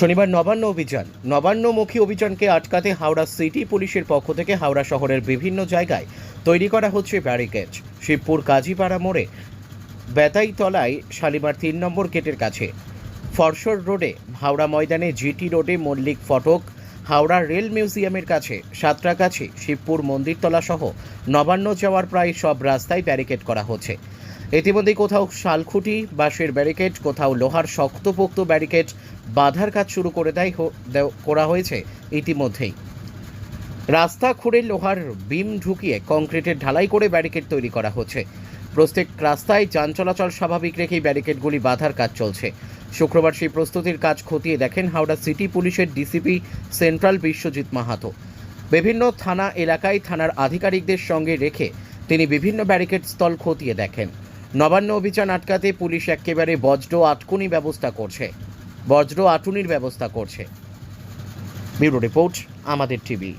শনিবার নবান্ন অভিযান, নবান্নমুখী অভিযানকে আটকাতে হাওড়া সিটি পুলিশের পক্ষ থেকে হাওড়া শহরের বিভিন্ন জায়গায় তৈরি করা হচ্ছে ব্যারিকেড। শিবপুর কাজীপাড়া মোড়ে বেতাইতলায় শালিমার তিন নম্বর গেটের কাছে। ফরসর রোডে হাওড়া ময়দানে জিটি রোডে মল্লিক ফটক, হাওড়া রেল মিউজিয়ামের কাছে, সাঁতরাগাছি, শিবপুর মন্দিরতলা সহ নবান্ন যাওয়ার প্রায় সব রাস্তায় ব্যারিকেড করা হচ্ছে। ইতিমধ্যে কোথাও শালখুঁটি, বাঁশের ব্যারিকেড, কোথাও লোহার শক্তপোক্ত ব্যারিকেড বাঁধার কাজ শুরু করে দেয় করা হয়েছে ইতিমধ্যেই। রাস্তা খুঁড়ে লোহার বিম ঢুকিয়ে কংক্রিটের ঢালাই করে ব্যারিকেড তৈরি করা হচ্ছে। প্রত্যেক রাস্তায় যান চলাচল স্বাভাবিক রেখেই ব্যারিকেডগুলি বাঁধার কাজ চলছে। শুক্রবার সেই প্রস্তুতির কাজ খতিয়ে দেখেন হাওড়া সিটি পুলিশের ডিসিপি সেন্ট্রাল বিশ্বজিৎ মাহাতো। বিভিন্ন থানা এলাকায় থানার আধিকারিকদের সঙ্গে রেখে তিনি বিভিন্ন ব্যারিকেড স্থল খতিয়ে দেখেন। নবান্ন অভিযান আটকাতে পুলিশ একেবারে বজ্র আটকুনি ব্যবস্থা করছে। বজ্র আটুনির ব্যবস্থা করছে। ব্যুরো রিপোর্ট, আমাদের টিভি।